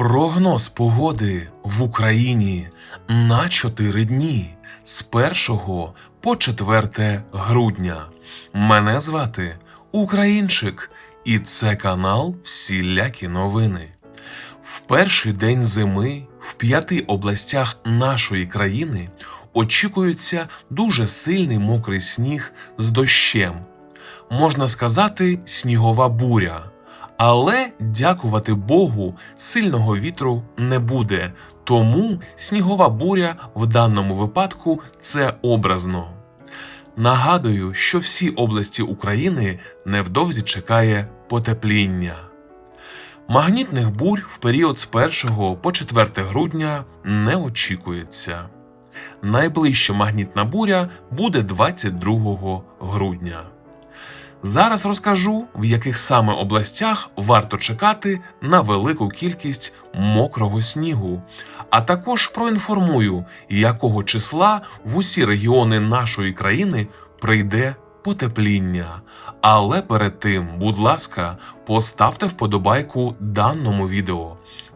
Прогноз погоди в Україні на 4 дні з 1 по 4 грудня. Мене звати Українчик, і це канал Всілякі новини. В перший день зими в п'яти областях нашої країни очікується дуже сильний мокрий сніг з дощем. Можна сказати, снігова буря. Але дякувати Богу, сильного вітру не буде, тому снігова буря в даному випадку це образно. Нагадую, що всі області України невдовзі чекає потепління. Магнітних бурь в період з 1 по 4 грудня не очікується. Найближча магнітна буря буде 22 грудня. Зараз розкажу, в яких саме областях варто чекати на велику кількість мокрого снігу, а також проінформую, якого числа в усі регіони нашої країни прийде потепління. Але перед тим, будь ласка, поставте вподобайку даному відео.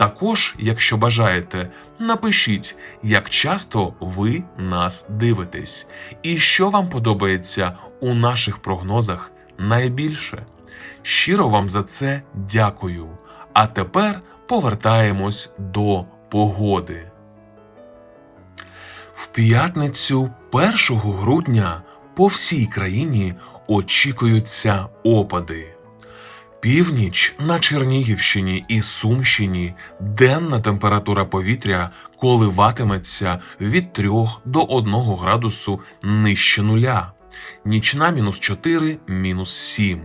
Також, якщо бажаєте, напишіть, як часто ви нас дивитесь, і що вам подобається у наших прогнозах найбільше. Щиро вам за це дякую. А тепер повертаємось до погоди. В п'ятницю 1 грудня по всій країні очікуються опади. Північ на Чернігівщині і Сумщині денна температура повітря коливатиметься від 3 до 1 градусу нижче нуля, нічна мінус 4, мінус 7.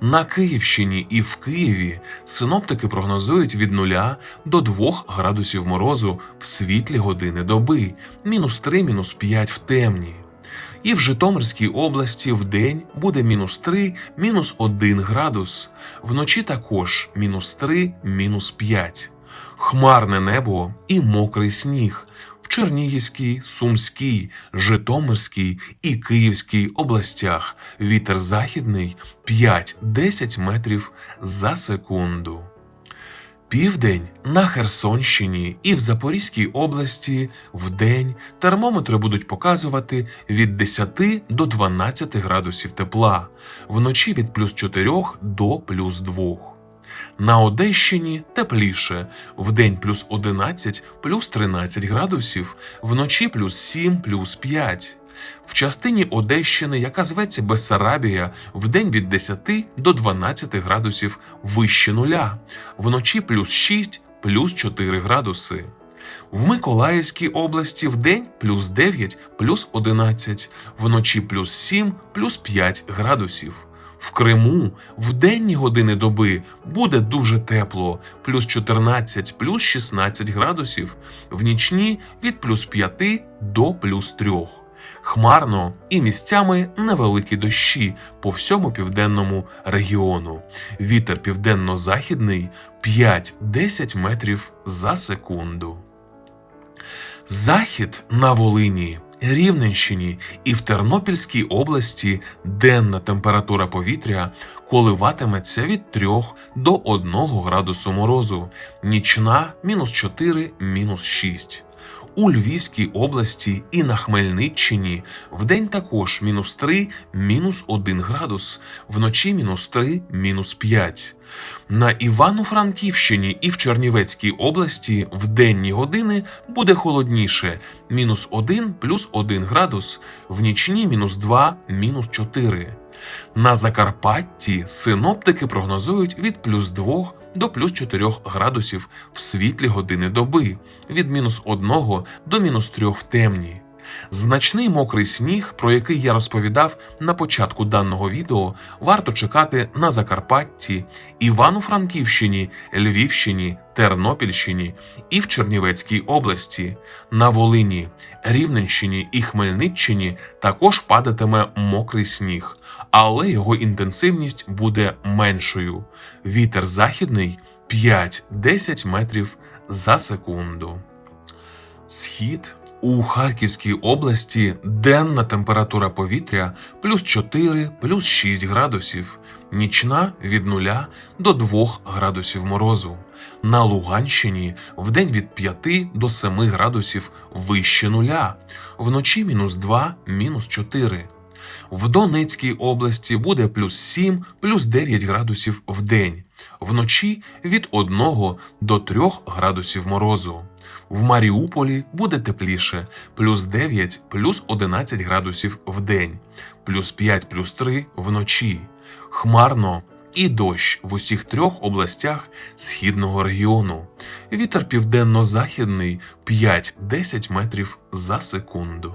На Київщині і в Києві синоптики прогнозують від 0 до 2 градусів морозу в світлі години доби, мінус 3, мінус 5 в темні. І в Житомирській області в день буде мінус 3, мінус 1 градус, вночі також мінус 3, мінус 5. Хмарне небо і мокрий сніг в Чернігівській, Сумській, Житомирській і Київській областях. Вітер західний 5-10 метрів за секунду. Південь на Херсонщині і в Запорізькій області вдень термометри будуть показувати від 10 до 12 градусів тепла, вночі від плюс 4 до плюс 2. На Одещині тепліше, вдень плюс 11, плюс 13 градусів, вночі плюс 7, плюс 5. В частині Одещини, яка зветься Бессарабія, вдень від 10 до 12 градусів вище нуля, вночі плюс 6, плюс 4 градуси. В Миколаївській області вдень плюс 9, плюс 11, вночі плюс 7, плюс 5 градусів. В Криму в денні години доби буде дуже тепло, плюс 14, плюс 16 градусів, в нічні від плюс 5 до плюс 3 хмарно і місцями невеликі дощі по всьому південному регіону. Вітер південно-західний 5-10 метрів за секунду. Захід на Волині, Рівненщині і в Тернопільській області денна температура повітря коливатиметься від 3 до 1 градусу морозу, нічна мінус 4, мінус 6 у Львівській області і на Хмельниччині вдень також мінус 3, мінус 1 градус, вночі мінус 3, мінус 5. На Івано-Франківщині і в Чернівецькій області в денні години буде холодніше мінус 1 плюс 1 градус, в нічні мінус 2, мінус 4. На Закарпатті синоптики прогнозують від плюс 2 до плюс 4 градусів в світлі години доби, від мінус 1 до мінус 3 в темні. Значний мокрий сніг, про який я розповідав на початку даного відео, варто чекати на Закарпатті, Івано-Франківщині, Львівщині, Тернопільщині і в Чернівецькій області. На Волині, Рівненщині і Хмельниччині також падатиме мокрий сніг, але його інтенсивність буде меншою. Вітер західний 5-10 метрів за секунду. Схід у Харківській області денна температура повітря плюс 4, плюс 6 градусів, нічна від 0 до 2 градусів морозу. На Луганщині вдень від 5 до 7 градусів вище нуля, вночі мінус 2, мінус 4. В Донецькій області буде плюс 7, плюс 9 градусів в день, вночі від 1 до 3 градусів морозу. В Маріуполі буде тепліше плюс 9, плюс 11 градусів в день, плюс 5, плюс 3 вночі. Хмарно і дощ в усіх трьох областях східного регіону. Вітер південно-західний 5-10 метрів за секунду.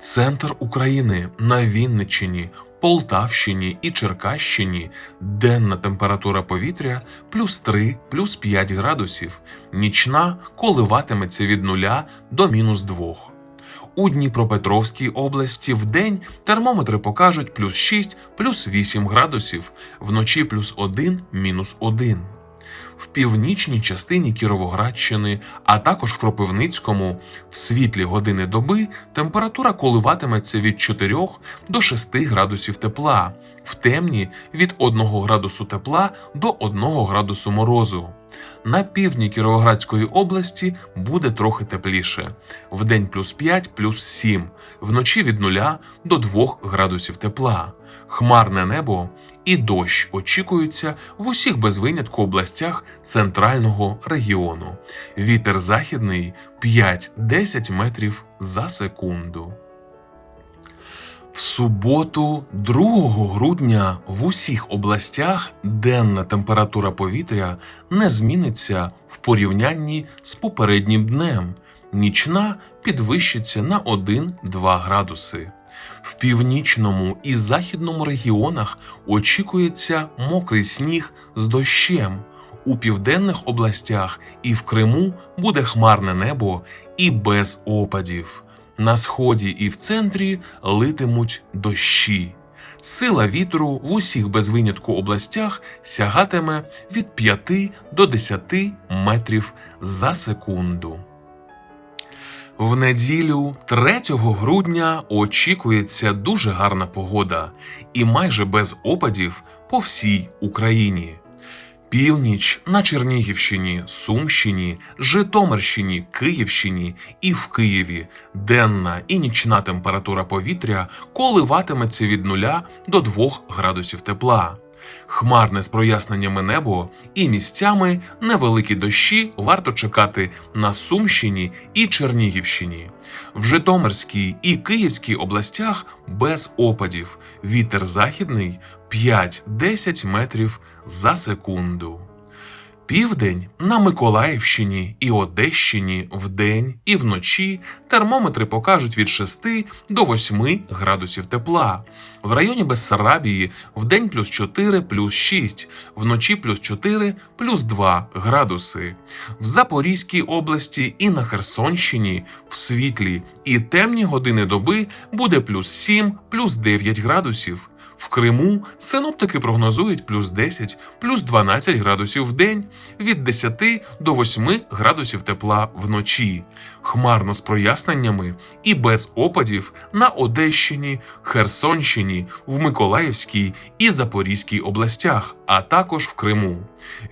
Центр України на Вінниччині, Полтавщині і Черкащині денна температура повітря плюс 3, плюс 5 градусів, нічна коливатиметься від 0 до мінус 2. У Дніпропетровській області в день термометри покажуть плюс 6, плюс 8 градусів, вночі плюс 1, мінус 1. В північній частині Кіровоградщини, а також в Кропивницькому, в світлі години доби температура коливатиметься від 4 до 6 градусів тепла, в темні від 1 градусу тепла до 1 градусу морозу. На півдні Кіровоградської області буде трохи тепліше. Вдень плюс 5, плюс 7, вночі від 0 до 2 градусів тепла. Хмарне небо і дощ очікуються в усіх без винятку областях центрального регіону. Вітер західний 5-10 метрів за секунду. В суботу, 2 грудня, в усіх областях денна температура повітря не зміниться в порівнянні з попереднім днем. Нічна підвищиться на 1-2 градуси. В північному і західному регіонах очікується мокрий сніг з дощем. У південних областях і в Криму буде хмарне небо і без опадів. На сході і в центрі литимуть дощі. Сила вітру в усіх без винятку областях сягатиме від 5 до 10 метрів за секунду. В неділю 3 грудня очікується дуже гарна погода і майже без опадів по всій Україні. Північ на Чернігівщині, Сумщині, Житомирщині, Київщині і в Києві денна і нічна температура повітря коливатиметься від 0 до 2 градусів тепла. Хмарне з проясненнями небо і місцями невеликі дощі варто чекати на Сумщині і Чернігівщині. В Житомирській і Київській областях без опадів. Вітер західний 5-10 метрів за секунду. Південь на Миколаївщині і Одещині вдень і вночі термометри покажуть від 6 до 8 градусів тепла. В районі Бессарабії вдень плюс 4 плюс 6, вночі плюс 4 плюс 2 градуси. В Запорізькій області і на Херсонщині в світлі і темні години доби буде плюс 7 плюс 9 градусів. В Криму синоптики прогнозують плюс 10, плюс 12 градусів в день, від 10 до 8 градусів тепла вночі, хмарно з проясненнями і без опадів на Одещині, Херсонщині, в Миколаївській і Запорізькій областях, а також в Криму.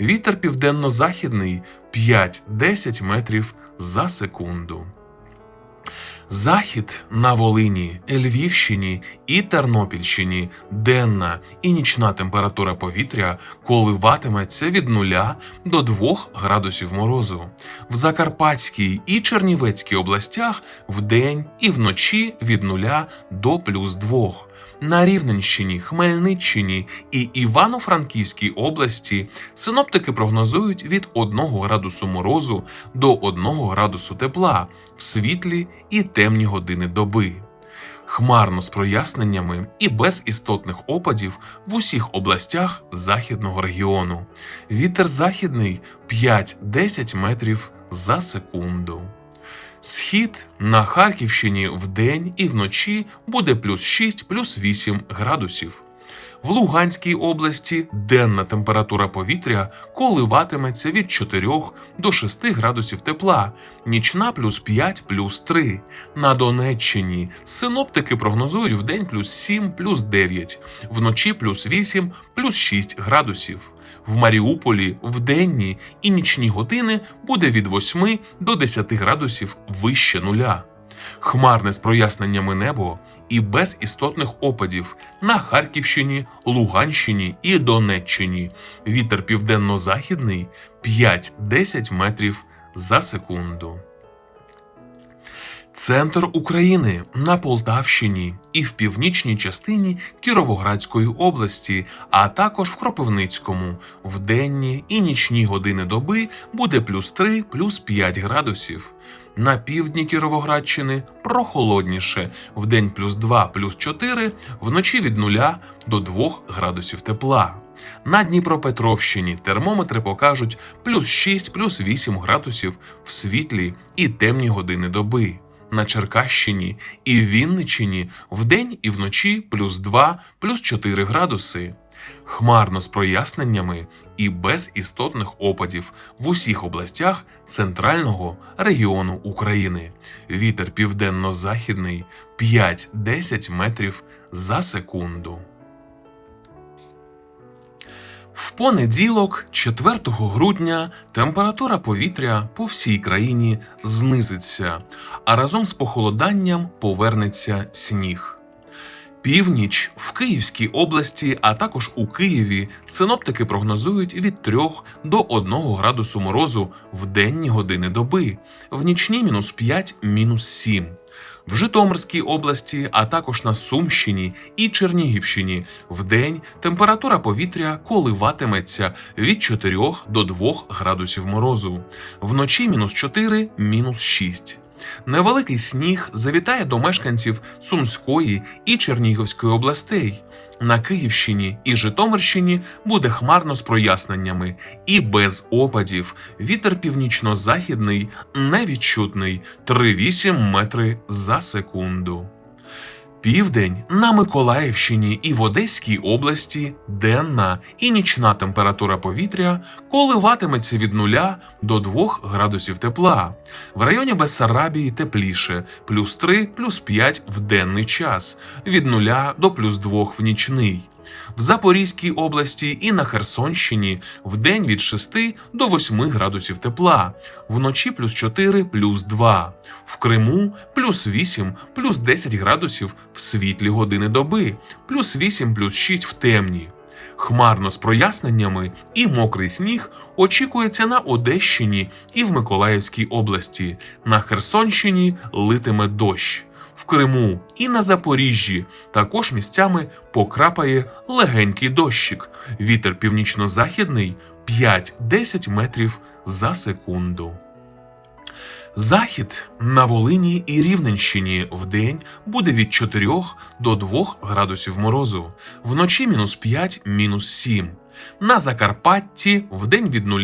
Вітер південно-західний 5-10 метрів за секунду. Захід на Волині, Львівщині і Тернопільщині денна і нічна температура повітря коливатиметься від 0 до 2 градусів морозу. В Закарпатській і Чернівецькій областях вдень і вночі від 0 до плюс 2. На Рівненщині, Хмельниччині і Івано-Франківській області синоптики прогнозують від 1 градусу морозу до 1 градусу тепла в світлі і темні години доби. Хмарно з проясненнями і без істотних опадів в усіх областях західного регіону. Вітер західний 5-10 метрів за секунду. Схід на Харківщині вдень і вночі буде плюс 6 плюс 8 градусів. В Луганській області денна температура повітря коливатиметься від 4 до 6 градусів тепла, нічна плюс 5 плюс 3. На Донеччині синоптики прогнозують вдень плюс 7 плюс 9, вночі плюс 8 плюс 6 градусів. В Маріуполі в денні і нічні години буде від 8 до 10 градусів вище нуля. Хмарне з проясненнями небо і без істотних опадів на Харківщині, Луганщині і Донеччині. Вітер південно-західний 5-10 метрів за секунду. Центр України на Полтавщині і в північній частині Кіровоградської області, а також в Кропивницькому. В денні і нічні години доби буде плюс 3, плюс 5 градусів. На півдні Кіровоградщини прохолодніше, в день плюс 2, плюс 4, вночі від 0 до 2 градусів тепла. На Дніпропетровщині термометри покажуть плюс 6, плюс 8 градусів в світлі і темні години доби. На Черкащині і Вінничині вдень і вночі плюс 2, плюс 4 градуси. Хмарно з проясненнями і без істотних опадів в усіх областях центрального регіону України. Вітер південно-західний 5-10 метрів за секунду. Понеділок, 4 грудня, температура повітря по всій країні знизиться, а разом з похолоданням повернеться сніг. Північ в Київській області, а також у Києві синоптики прогнозують від 3 до 1 градусу морозу в денні години доби, в нічні мінус 5, мінус 7. В Житомирській області, а також на Сумщині і Чернігівщині вдень температура повітря коливатиметься від 4 до 2 градусів морозу, вночі мінус 4, мінус 6. Невеликий сніг завітає до мешканців Сумської і Чернігівської областей. На Київщині і Житомирщині буде хмарно з проясненнями і без опадів. Вітер північно-західний невідчутний 3,8 метри за секунду. Південь на Миколаївщині і в Одеській області денна і нічна температура повітря коливатиметься від 0 до 2 градусів тепла. В районі Бессарабії тепліше плюс 3, плюс 5 в денний час, від 0 до плюс 2 в нічний. В Запорізькій області і на Херсонщині в день від 6 до 8 градусів тепла, вночі плюс 4, плюс 2. В Криму плюс 8, плюс 10 градусів в світлі години доби, плюс 8, плюс 6 в темні. Хмарно з проясненнями і мокрий сніг очікується на Одещині і в Миколаївській області. На Херсонщині литиме дощ. В Криму і на Запоріжжі також місцями покрапає легенький дощик. Вітер північно-західний 5-10 метрів за секунду. Захід на Волині і Рівненщині вдень буде від 4 до 2 градусів морозу, вночі мінус 5, мінус 7. На Закарпатті вдень від 0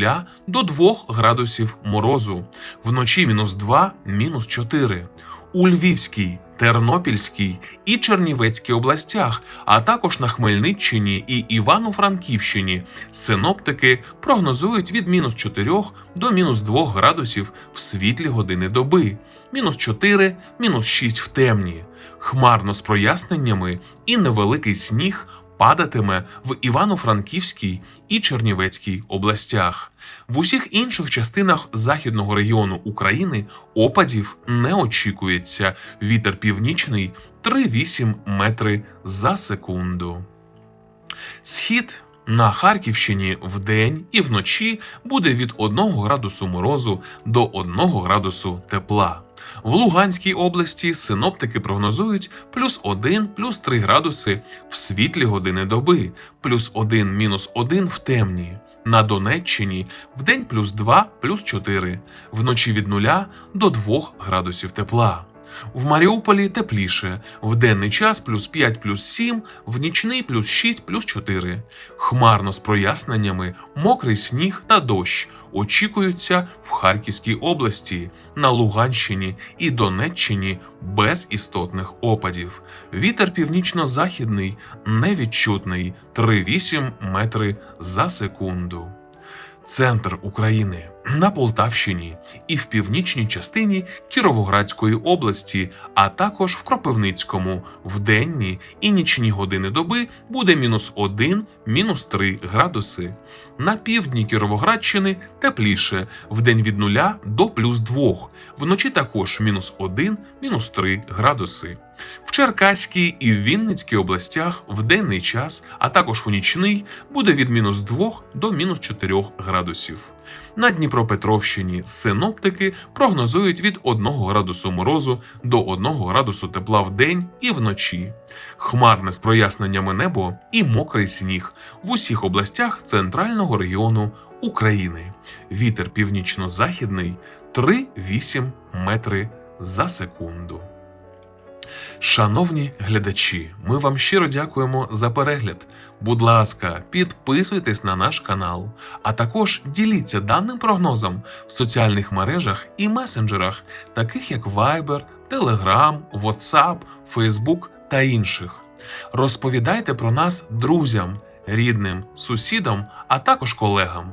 до 2 градусів морозу, вночі мінус 2, мінус 4. У Львівській, Тернопільській і Чернівецькій областях, а також на Хмельниччині і Івано-Франківщині. Синоптики прогнозують від мінус 4 до мінус 2 градусів в світлі години доби, мінус 4, мінус 6 в темні, хмарно з проясненнями і невеликий сніг падатиме в Івано-Франківській і Чернівецькій областях. В усіх інших частинах західного регіону України опадів не очікується. Вітер північний 3,8 метри за секунду. Схід На Харківщині вдень і вночі буде від 1 градусу морозу до 1 градусу тепла. В Луганській області синоптики прогнозують плюс 1, плюс 3 градуси в світлі години доби, плюс 1, мінус 1 в темні. На Донеччині вдень плюс 2, плюс 4, вночі від 0 до 2 градусів тепла. В Маріуполі тепліше, в денний час плюс 5 плюс 7, в нічний плюс 6 плюс 4. Хмарно з проясненнями, мокрий сніг та дощ очікуються в Харківській області, на Луганщині і Донеччині без істотних опадів. Вітер північно-західний невідчутний 3,8 метри за секунду. Центр України на Полтавщині і в північній частині Кіровоградської області, а також в Кропивницькому в денні і нічні години доби буде мінус 1, мінус 3 градуси. На півдні Кіровоградщини тепліше, в день від 0 до плюс 2, вночі також мінус 1, мінус 3 градуси. В Черкаській і в Вінницькій областях в денний час, а також у нічний, буде від мінус 2 до мінус 4 градусів. На Дніпропетровщині синоптики прогнозують від 1 градусу морозу до 1 градусу тепла в день і вночі. Хмарне з проясненнями небо і мокрий сніг в усіх областях центрального регіону України. Вітер північно-західний 3,8 метри за секунду. Шановні глядачі, ми вам щиро дякуємо за перегляд. Будь ласка, підписуйтесь на наш канал, а також діліться даним прогнозом в соціальних мережах і месенджерах, таких як Viber, Telegram, WhatsApp, Facebook та інших. Розповідайте про нас друзям, рідним, сусідам, а також колегам.